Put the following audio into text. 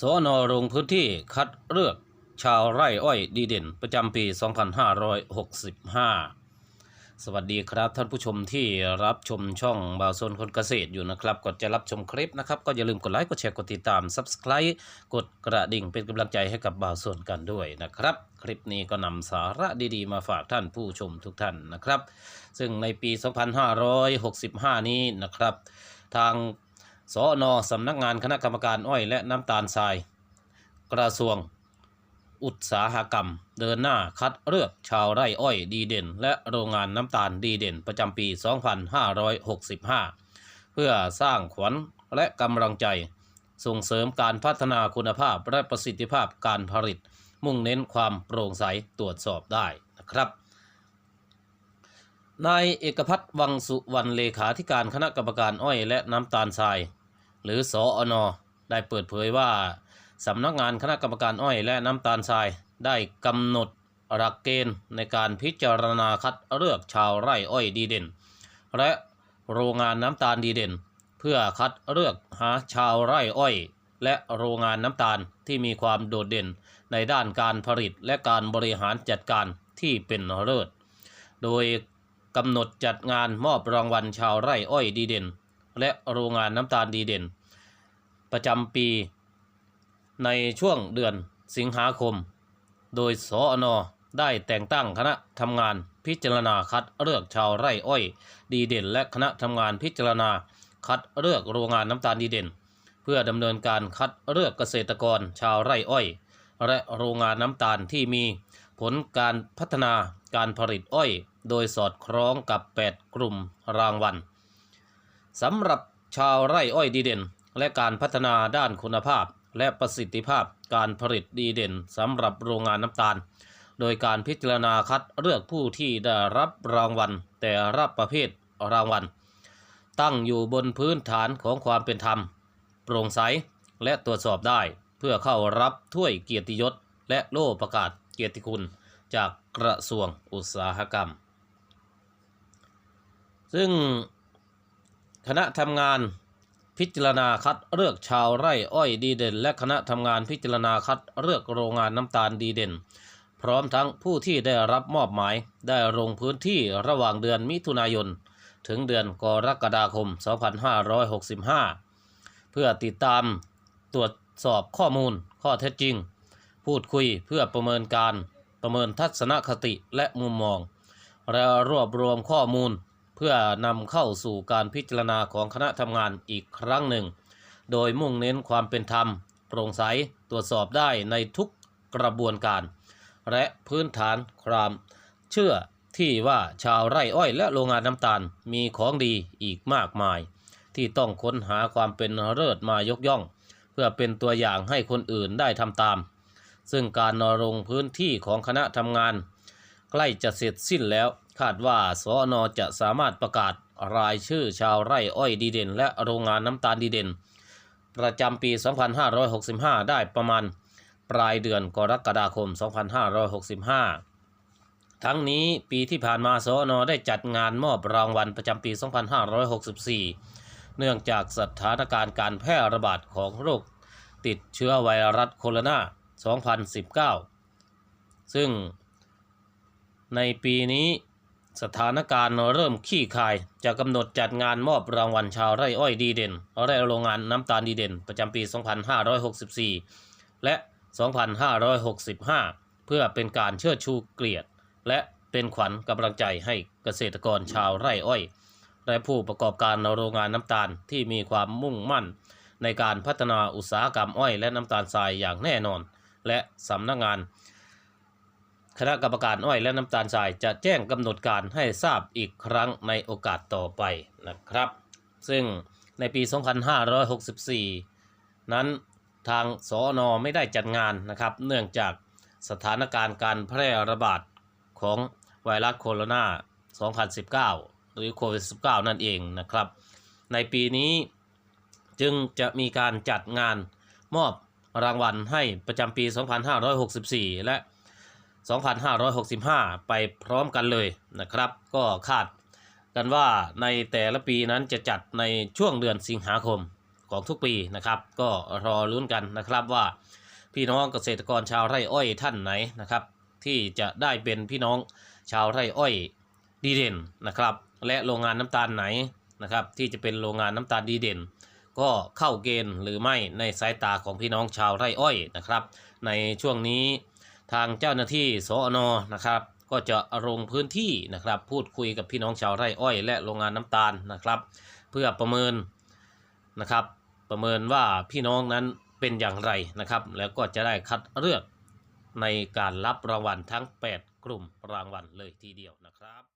สอนอลงพื้นที่คัดเลือกชาวไร่อ้อยดีเด่นประจำปี 2565 สวัสดีครับท่านผู้ชมที่รับชมช่องบ่าวโซนคนเกษตรอยู่นะครับก่อนจะรับชมคลิปนะครับ ก็อย่าลืมกดไลค์กดแชร์กดติดตาม Subscribe กดกระดิ่งเป็นกำลังใจให้กับบ่าวโซนกันด้วยนะครับ คลิปนี้ก็นำสาระดีๆ มาฝากท่านผู้ชมทุกท่านนะครับ ซึ่งในปี 2565 นี้นะครับ ทาง สอนอสำนักงานคณะกรรมการอ้อยและน้ำตาลทราย กระทรวง อุตสาหกรรม เดินหน้าคัดเลือกชาวไร่อ้อยดีเด่น และโรงงานน้ำตาลดีเด่นประจำปี 2565 เพื่อสร้างขวัญและกำลังใจ ส่งเสริมการพัฒนาคุณภาพและประสิทธิภาพการผลิต มุ่งเน้นความโปร่งใสตรวจสอบได้นะครับ นายเอกพัฒน์วังสุวรรณเลขาธิการคณะกรรมการอ้อยและน้ำตาลทราย หรือสออนได้เปิดเผยว่าสำนักงานคณะกรรมการอ้อยและน้ำตาลทรายได้กำหนดหลักเกณฑ์ในการพิจารณาคัดเลือกชาวไร่อ้อยดีเด่น และโรงงานน้ำตาลดีเด่น เพื่อคัดเลือกหาชาวไร่อ้อย และโรงงานน้ำตาลที่มีความโดดเด่นในด้านการผลิตและการบริหารจัดการที่เป็นเลิศโดย กำหนดจัดงานมอบรางวัลชาวไร่อ้อยดีเด่น และโรงงานน้ำตาลดีเด่น ประจำปีในช่วงเดือนสิงหาคม โดยสอนอได้แต่งตั้งคณะทำงานพิจารณาคัดเลือกชาวไร่อ้อย ดีเด่น และคณะทำงานพิจารณาคัดเลือกโรงงานน้ำตาลดีเด่น เพื่อดำเนินการคัดเลือกเกษตรกรชาวไร่อ้อย และโรงงานน้ำตาลที่มีผลการพัฒนาการผลิตอ้อย โดยสอดคล้องกับ 8 กลุ่มรางวัลสำหรับชาวไร่อ้อยดีเด่น และการพัฒนาด้านคุณภาพ และประสิทธิภาพการผลิตดีเด่นสำหรับโรงงานน้ำตาล โดยการพิจารณาคัดเลือกผู้ที่ได้รับรางวัล แต่รับประเภทรางวัล ตั้งอยู่บนพื้นฐานของความเป็นธรรม โปร่งใสและตรวจสอบได้ เพื่อเข้ารับถ้วยเกียรติยศ และโล่ประกาศเกียรติคุณ จากกระทรวงอุตสาหกรรม ซึ่งคณะทำงานพิจารณาคัดเลือกชาวไร่อ้อยดีเด่น และคณะทำงานพิจารณาคัดเลือกโรงงานน้ำตาลดีเด่น พร้อมทั้งผู้ที่ได้รับมอบหมายได้ลงพื้นที่ระหว่างเดือนมิถุนายน ถึงเดือนกรกฎาคม 2565 เพื่อติดตามตรวจสอบข้อมูลข้อเท็จจริง พูดคุยเพื่อประเมินการประเมินทัศนคติและมุมมอง และรวบรวมข้อมูล เพื่อนำเข้าสู่การพิจารณาของคณะทำงานอีกครั้งหนึ่ง โดยมุ่งเน้นความเป็นธรรมโปร่งใสตรวจสอบได้ในทุกกระบวนการ และพื้นฐานความเชื่อที่ว่าชาวไร่อ้อยและโรงงานน้ำตาลมีของดีอีกมากมาย ที่ต้องค้นหาความเป็นเลิศมายกย่อง เพื่อเป็นตัวอย่างให้คนอื่นได้ทำตาม ซึ่งการนลงพื้นที่ของคณะทำงาน ใกล้จะเสร็จสิ้นแล้ว คาดว่าสอนอจะสามารถประกาศรายชื่อชาวไร่อ้อยดีเด่น และโรงงานน้ำตาลดีเด่น ประจำปี 2565 ได้ประมาณปลายเดือนกรกฎาคม 2565 ทั้งนี้ปีที่ผ่านมาสอนอได้จัดงานมอบรางวัลประจำปี 2564 เนื่องจากสถานการณ์การแพร่ระบาดของโรคติดเชื้อไวรัสโคโรนา 2019 ซึ่งในปีนี้ สถานการณ์เริ่มขี้คาย จะกำหนดจัดงานมอบรางวัลชาวไร่อ้อยดีเด่นและโรงงานน้ำตาลดีเด่น ประจำปี 2564 และ 2565 เพื่อเป็นการเชิดชูเกียรติ และเป็นขวัญกำลังใจให้เกษตรกรชาวไร่อ้อย และผู้ประกอบการโรงงานน้ำตาลที่มีความมุ่งมั่น ในการพัฒนาอุตสาหกรรมอ้อยและน้ำตาลทรายอย่างแน่นอน และสำนักงาน คณะกรรมการอ้อยและน้ำตาลทรายจะแจ้งกำหนดการให้ทราบอีกครั้งในโอกาสต่อไปนะครับ ซึ่งในปี 2564 นั้นทางสอนอไม่ได้จัดงานนะครับ เนื่องจากสถานการณ์การแพร่ระบาดของไวรัสโคโรนา 2019 หรือโควิด -19 นั่นเองนะครับ ในปีนี้จึงจะมีการจัดงานมอบรางวัลให้ประจำปี 2564 และ2565 2,565 ไปพร้อมกันเลยนะครับ ก็คาดกันว่าในแต่ละปีนั้นจะจัดในช่วงเดือนสิงหาคมของทุกปีนะครับ ก็รอลุ้นกันนะครับว่าพี่น้องเกษตรกรชาวไร่อ้อยท่านไหนนะครับ ที่จะได้เป็นพี่น้องชาวไร่อ้อยดีเด่นนะครับ และโรงงานน้ำตาลไหนนะครับ ที่จะเป็นโรงงานน้ำตาลดีเด่น ก็เข้าเกณฑ์หรือไม่ในสายตาของพี่น้องชาวไร่อ้อยนะครับ ในช่วงนี้ ทางเจ้าหน้าที่สอนอนะครับ ก็จะลงพื้นที่นะครับ พูดคุยกับพี่น้องชาวไร่อ้อย และโรงงานน้ำตาลนะครับ เพื่อประเมินนะครับ ประเมินว่าพี่น้องนั้นเป็นอย่างไรนะครับ แล้วก็จะได้คัดเลือกในการรับรางวัลทั้ง 8 กลุ่มรางวัลเลยทีเดียวนะครับ